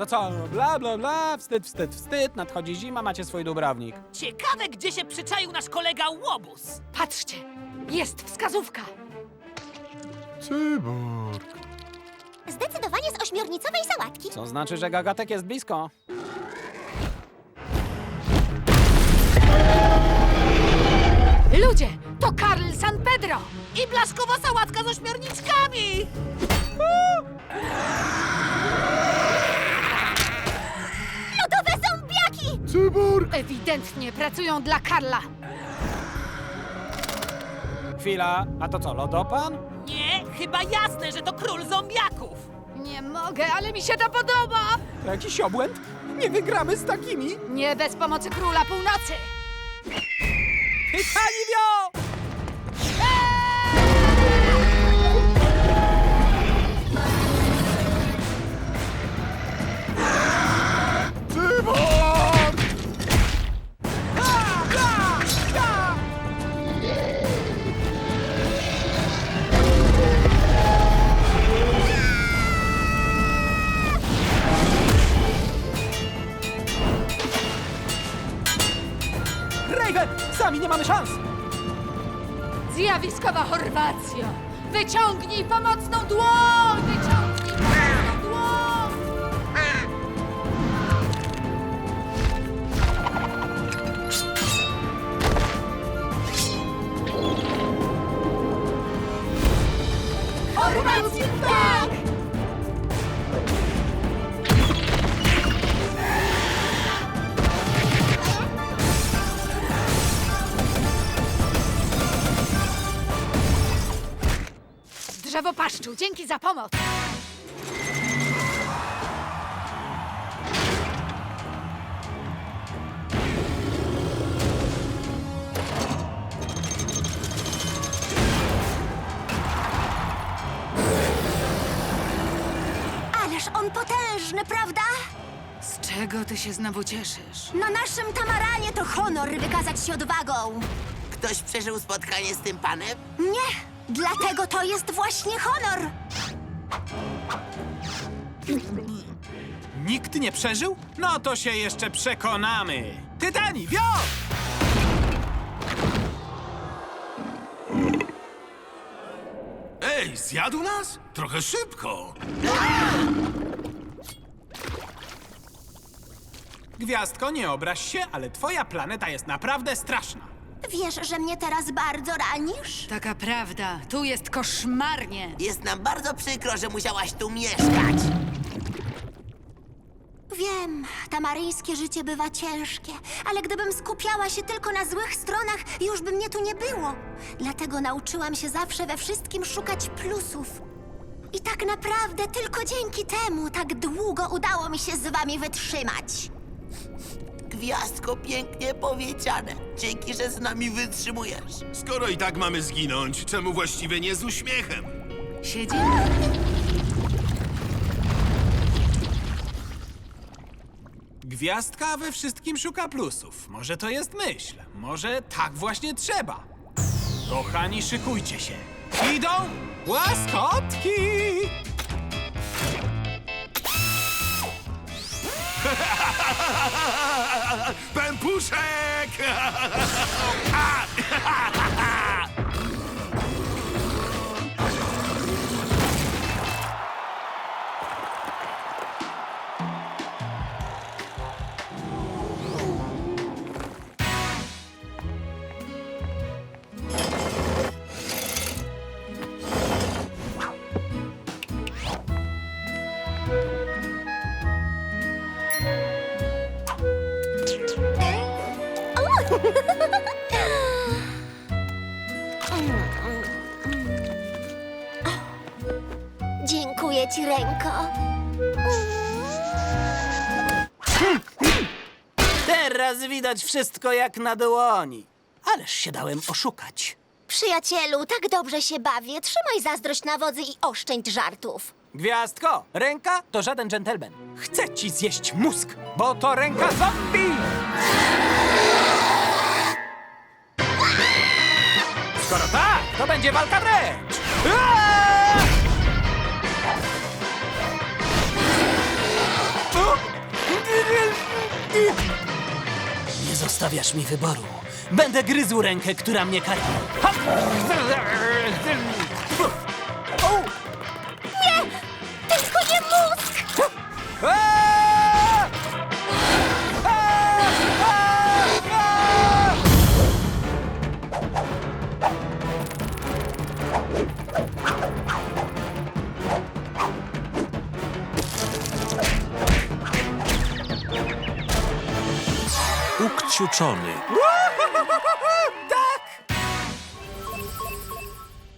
To co, bla, bla, bla, wstyd, wstyd, wstyd, nadchodzi zima, macie swój dubrownik. Ciekawe, gdzie się przyczaił nasz kolega Łobuz. Patrzcie, jest wskazówka. Cyborg. Zdecydowanie z ośmiornicowej sałatki. Co znaczy, że gagatek jest blisko. Ludzie, to Karl San Pedro. I blaszkowa sałatka z ośmiorniczkami! Cyborg. Ewidentnie pracują dla Karla. Chwila, a to co, lodopan? Nie, chyba jasne, że to król zombiaków. Nie mogę, ale mi się to podoba. To jakiś obłęd? Nie wygramy z takimi. Nie bez pomocy króla północy. Titaniwio! Zjawiskowa Chorwacja. Wyciągnij pomocną dłoń! Wyciągnij Drzewopaszczu, dzięki za pomoc. Ależ on potężny, prawda? Z czego ty się znowu cieszysz? Na naszym tamaranie to honor wykazać się odwagą. Ktoś przeżył spotkanie z tym panem? Nie, dlatego to jest właśnie honor. Nikt nie przeżył? No to się jeszcze przekonamy. Tytaniwio! Ej, zjadł nas? Trochę szybko. Gwiazdko, nie obraź się, ale twoja planeta jest naprawdę straszna. Wiesz, że mnie teraz bardzo ranisz? Taka prawda, tu jest koszmarnie. Jest nam bardzo przykro, że musiałaś tu mieszkać. Wiem, tamaryńskie życie bywa ciężkie, ale gdybym skupiała się tylko na złych stronach, już by mnie tu nie było. Dlatego nauczyłam się zawsze we wszystkim szukać plusów. I tak naprawdę tylko dzięki temu tak długo udało mi się z wami wytrzymać. Gwiazdko pięknie powiedziane. Dzięki, że z nami wytrzymujesz. Skoro i tak mamy zginąć, czemu właściwie nie z uśmiechem? Siedzimy. Gwiazdka we wszystkim szuka plusów. Może to jest myśl. Może tak właśnie trzeba. Kochani, szykujcie się. Idą łaskotki! Pępuszek! Dziękuję ci, Ręko. Teraz widać wszystko jak na dłoni. Ależ się dałem oszukać. Przyjacielu, tak dobrze się bawię. Trzymaj zazdrość na wodzy i oszczędź żartów. Gwiazdko, ręka to żaden dżentelmen. Chce ci zjeść mózg, bo to ręka zombie! Skoro tak, to będzie walka wręcz! Aaaa! Nie zostawiasz mi wyboru. Będę gryzł rękę, która mnie karmi. Ha! Ukciuczony.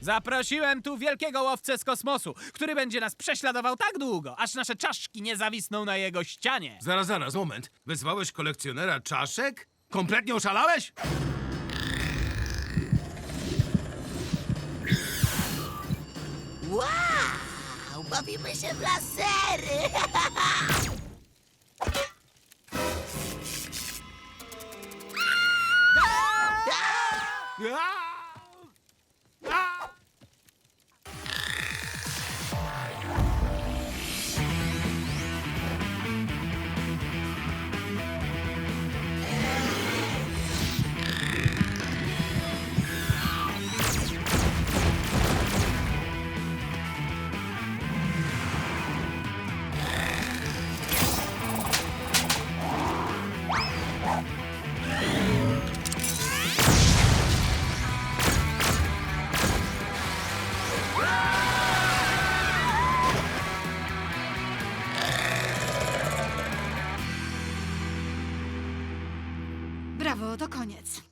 Zaprosiłem tu wielkiego łowcę z kosmosu, który będzie nas prześladował tak długo, aż nasze czaszki nie zawisną na jego ścianie. Zaraz, zaraz, moment. Wezwałeś kolekcjonera czaszek? Kompletnie oszalałeś? Wow! Bawimy się w lasery! Brawo,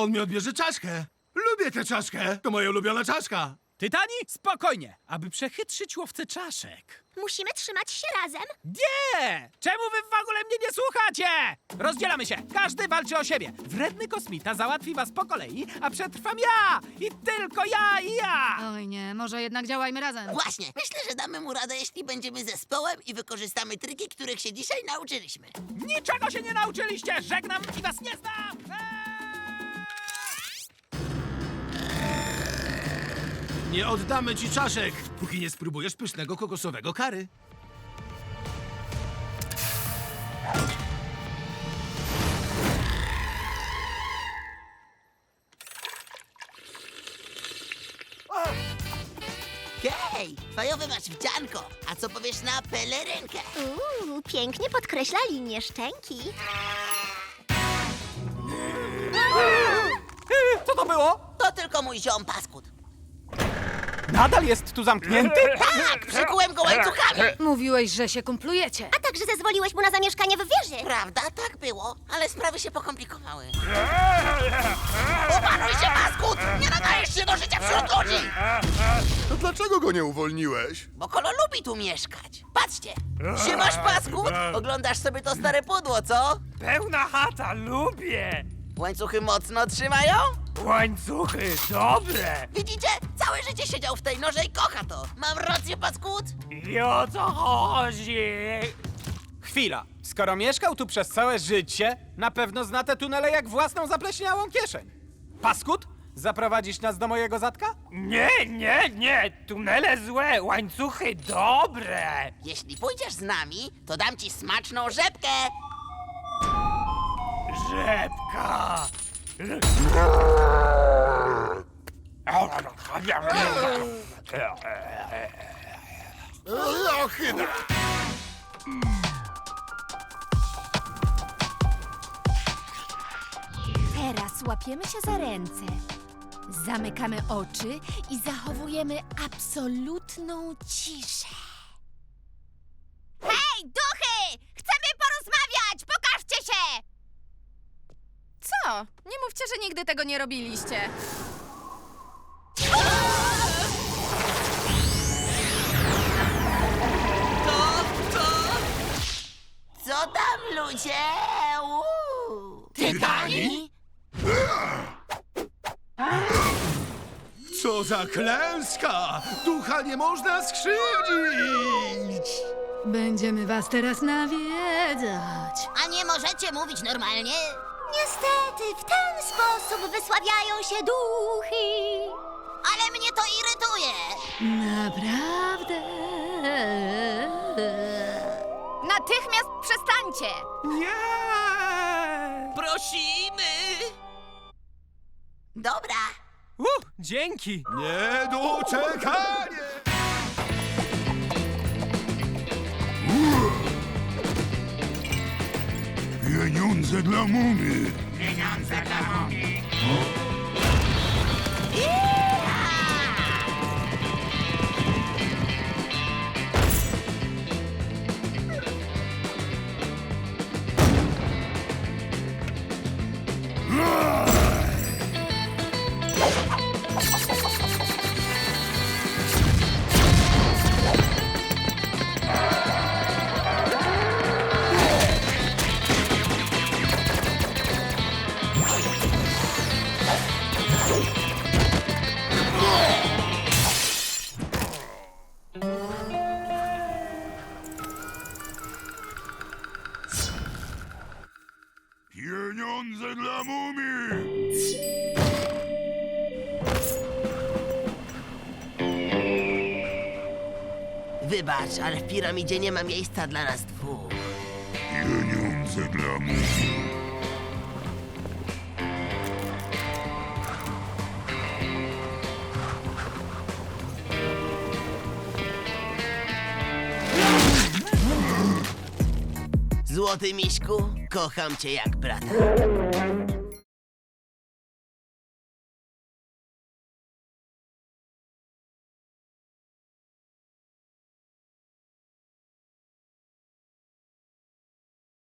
On mi odbierze czaszkę. Lubię tę czaszkę. To moja ulubiona czaszka. Tytani, spokojnie, aby przechytrzyć łowcę czaszek. Musimy trzymać się razem. Nie! Czemu wy w ogóle mnie nie słuchacie? Rozdzielamy się, każdy walczy o siebie. Wredny kosmita załatwi was po kolei, a przetrwam ja! I tylko ja i ja! Oj nie, może jednak działajmy razem. Właśnie, myślę, że damy mu radę, jeśli będziemy zespołem i wykorzystamy triki, których się dzisiaj nauczyliśmy. Niczego się nie nauczyliście! Żegnam i was nie znam! Eee! Nie oddamy ci czaszek, póki nie spróbujesz pysznego kokosowego kary. Hej, fajowe masz wdzianko, a co powiesz na pelerynkę? Uuu, pięknie podkreśla linię szczęki. Co to było? To tylko mój ziom paskut. Nadal jest tu zamknięty? Tak, przykułem go łańcuchami. Mówiłeś, że się kumplujecie. A także zezwoliłeś mu na zamieszkanie w wieży. Prawda, tak było, ale sprawy się pokomplikowały. Opanuj się, paskut! Nie nadajesz się do życia wśród ludzi! To dlaczego go nie uwolniłeś? Bo Kolo lubi tu mieszkać. Patrzcie, siemasz paskut? Oglądasz sobie to stare pudło, co? Pełna chata, lubię! Łańcuchy mocno trzymają? Łańcuchy, dobre! Widzicie? Całe życie siedział w tej norze i kocha to. Mam rację, paskut? I o co chodzi? Chwila. Skoro mieszkał tu przez całe życie, na pewno zna te tunele jak własną zapleśniałą kieszeń. Paskut? Zaprowadzisz nas do mojego zatka? Nie, nie, nie! Tunele złe, łańcuchy dobre! Jeśli pójdziesz z nami, to dam ci smaczną rzepkę. Rzepka! Ochyda! Teraz łapiemy się za ręce. Zamykamy oczy i zachowujemy absolutną ciszę. Hej, duchy! Chcemy porozmawiać! Pokażcie się! Co? Nie mówcie, że nigdy tego nie robiliście. Co tam, ludzie? Uuu. Tytani? Co za klęska! Ducha nie można skrzywdzić! Będziemy was teraz nawiedzać. A nie możecie mówić normalnie? Niestety, w ten sposób wysławiają się duchy. Ale mnie to irytuje. Naprawdę? Natychmiast przestańcie! Nie! Prosimy! Dobra. Uh, dzięki! Niedoczekanie! Pieniądze dla mumy! Pieniądze dla mumy! Wybacz, ale w piramidzie nie ma miejsca dla nas dwóch. Pieniądze dla mumy! Złoty miśku, kocham cię jak brata.